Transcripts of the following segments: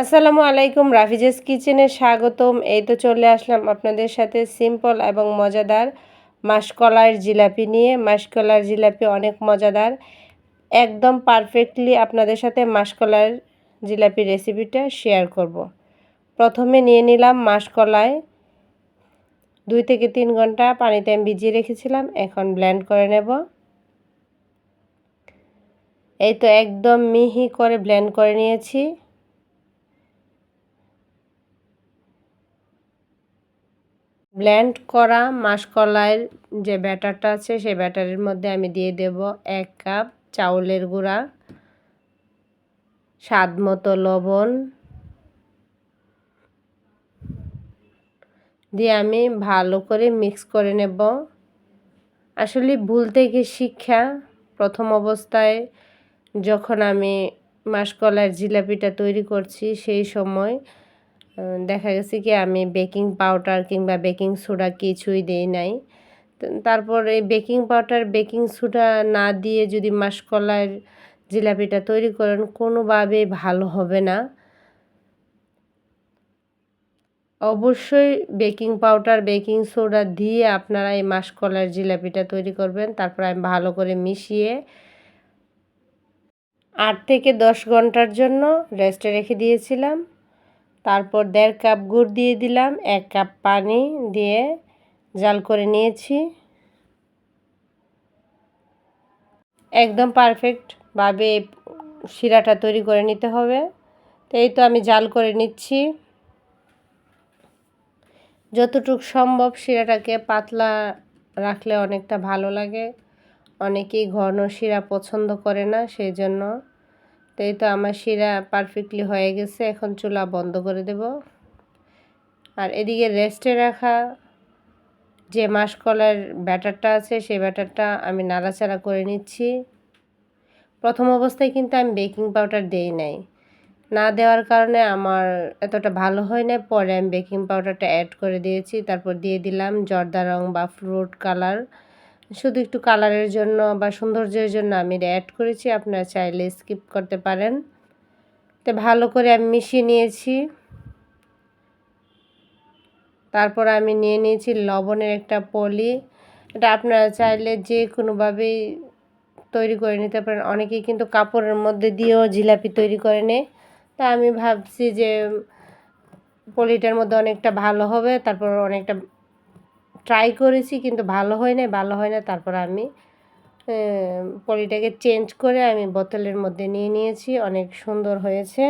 আসসালামু আলাইকুম, রাফিজেস কিচেনে স্বাগতম। এই তো চলে আসলাম আপনাদের সাথে সিম্পল এবং মজাদার মাসকলার জিলাপি নিয়ে। মাসকলার জিলাপি অনেক মজাদার। একদম পারফেক্টলি আপনাদের সাথে মাসকলার জিলাপি রেসিপিটা শেয়ার করব। প্রথমে নিয়ে নিলাম মাসকলায় দুই থেকে তিন ঘণ্টা পানিতে আমি ভিজিয়ে রেখেছিলাম, এখন ব্লেন্ড করে নেব। এই তো একদম মিহি করে ব্লেন্ড করে নিয়েছি। ব্লেন্ড করা মাসকলাইয়ের যে ব্যাটারটা আছে, সেই ব্যাটারের মধ্যে আমি দিয়ে দেব এক কাপ চাউলের গুঁড়া, স্বাদ মতো লবণ। দিয়ে আমি ভালো করে মিক্স করে নেব। আসলে ভুল থেকে শিক্ষা, প্রথম অবস্থায় যখন আমি মাসকলার জিলাপিটা তৈরি করছি সেই সময় দেখা গেছে কি আমি বেকিং পাউডার কিংবা বেকিং সোডা কিছুই দেই নাই। তারপর এই বেকিং পাউডার, বেকিং সোডা না দিয়ে যদি মাসকলাইয়ের জিলাপিটা তৈরি করেন কোনোভাবে ভালো হবে না। অবশ্যই বেকিং পাউডার, বেকিং সোডা দিয়ে আপনারা এই মাসকলাইয়ের জিলাপিটা তৈরি করবেন, তারপর আমি ভালো করে মিশিয়ে আট থেকে দশ ঘণ্টার জন্য রেস্টে রেখে দিয়েছিলাম। তারপর দেড় কাপ গুড় দিয়ে দিলাম, এক কাপ পানি দিয়ে জাল করে নিয়েছি। একদম পারফেক্টভাবে শিরাটা তৈরি করে নিতে হবে। তো এই তো আমি জাল করে নিচ্ছি। যতটুক সম্ভব শিরাটাকে পাতলা রাখলে অনেকটা ভালো লাগে। অনেকেই ঘন শিরা পছন্দ করে না, সেই জন্য তো এই তো আমার শিরা পারফেক্টলি হয়ে গেছে, এখন চুলা বন্ধ করে দেব। আর এদিকে রেস্টে রাখা যে মাসকলার ব্যাটারটা আছে, সেই ব্যাটারটা আমি নাড়াচাড়া করে নিচ্ছি। প্রথম অবস্থায় কিন্তু আমি বেকিং পাউডার দেই নাই। না দেওয়ার কারণে আমার এতটা ভালো হয় না পরে আমি বেকিং পাউডারটা অ্যাড করে দিয়েছি, তারপর দিয়ে দিলাম জর্দা রং বা ফ্রুট কালার শুধু একটু কালারের জন্য বা সৌন্দর্যের জন্য আমি এটা অ্যাড করেছি, আপনারা চাইলে স্কিপ করতে পারেন। তো ভালো করে আমি মিশিয়ে নিয়েছি। তারপর আমি নিয়ে নিয়েছি লবণের একটা পলি। এটা আপনারা চাইলে যে কোনোভাবেই তৈরি করে নিতে পারেন। অনেকেই কিন্তু কাপড়ের মধ্যে দিয়েও জিলাপি তৈরি করে নেয়। তা আমি ভাবছি যে পলিটার মধ্যে অনেকটা ভালো হবে, তারপর অনেকটা ট্রাই করেছি কিন্তু ভালো হয় না ভালো হয় না, তারপর আমি পলিটাকে চেঞ্জ করে আমি বোতলের মধ্যে নিয়ে নিয়েছি, অনেক সুন্দর হয়েছে।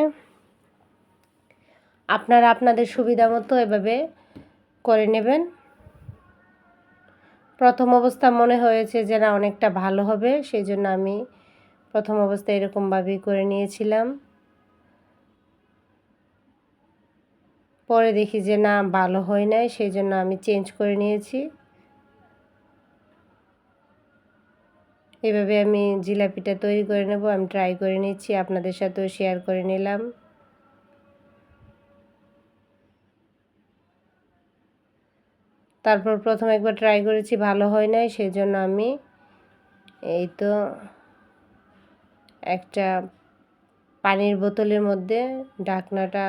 আপনারা আপনাদের সুবিধা মতো এভাবে করে নেবেন। প্রথম অবস্থা মনে হয়েছে যে না, অনেকটা ভালো হবে, সেই জন্য আমি প্রথম অবস্থায় এরকমভাবেই করে নিয়েছিলাম। পরে দেখি যে না, ভালো হয় নাই সেই জন্য আমি চেঞ্জ করে নিয়েছি। এভাবে আমি জিলাপিটা তৈরি করে নেব, আমি ট্রাই করে নিচ্ছি, আপনাদের সাথেও শেয়ার করে নিলাম। তারপর প্রথম একবার ট্রাই করেছি, ভালো হয় নাই সেই জন্য আমি এই তো একটা পানির বোতলের মধ্যে ঢাকনাটা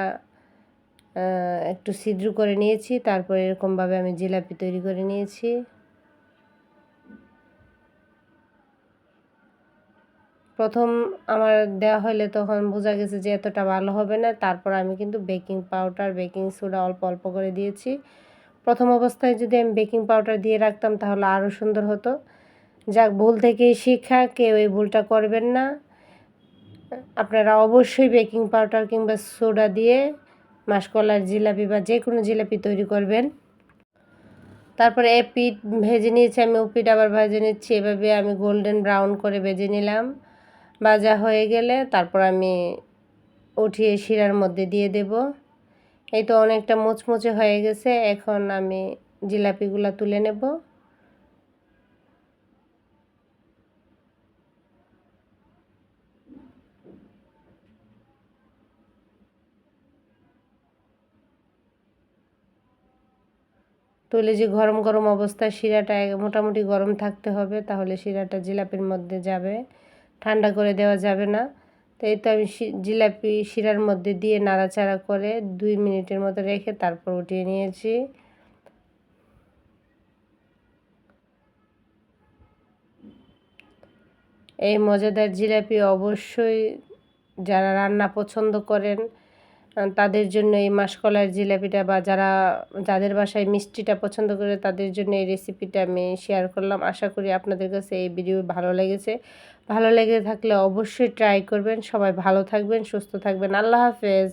একটু ছিদ্র করে নিয়েছি, তারপর এরকমভাবে আমি জিলাপি তৈরি করে নিয়েছি। প্রথম আমার দেওয়া হলে তখন বোঝা গেছে যে এতটা ভালো হবে না, তারপর আমি কিন্তু বেকিং পাউডার, বেকিং সোডা অল্প অল্প করে দিয়েছি। প্রথম অবস্থায় যদি আমি বেকিং পাউডার দিয়ে রাখতাম তাহলে আরও সুন্দর হতো। যাক, ভুল থেকেই শিক্ষা কেউ এই ভুলটা করবেন না। আপনারা অবশ্যই বেকিং পাউডার কিংবা সোডা দিয়ে মাসকলার জিলাপি বা যে কোনো জিলাপি তৈরি করবেন। তারপরে এ পিঠ ভেজে নিয়েছি, আমি ও পিঠ আবার ভেজে নিচ্ছি। এভাবে আমি গোল্ডেন ব্রাউন করে ভেজে নিলাম। ভাজা হয়ে গেলে তারপর আমি উঠিয়ে শিরার মধ্যে দিয়ে দেব। এই তো অনেকটা মুচমুচে হয়ে গেছে, এখন আমি জিলাপিগুলো তুলে নেব। তুলে যে গরম গরম অবস্থায় শিরাটা মোটামুটি গরম থাকতে হবে, তাহলে শিরাটা জিলাপির মধ্যে যাবে। ঠান্ডা করে দেওয়া যাবে না। তো এই তো আমি জিলাপি শিরার মধ্যে দিয়ে নাড়াচাড়া করে দুই মিনিটের মতো রেখে তারপর উঠিয়ে নিয়েছি। এই মজাদার জিলাপি অবশ্যই যারা রান্না পছন্দ করেন তাদের জন্য এই মাসকলার জিলাপিটা বা যারা, যাদের বাসায় মিষ্টিটা পছন্দ করে তাদের জন্য এই রেসিপিটা আমি শেয়ার করলাম। আশা করি আপনাদের কাছে এই ভিডিও ভালো লেগেছে। ভালো লেগে থাকলে অবশ্যই ট্রাই করবেন। সবাই ভালো থাকবেন, সুস্থ থাকবেন। আল্লাহ হাফেজ।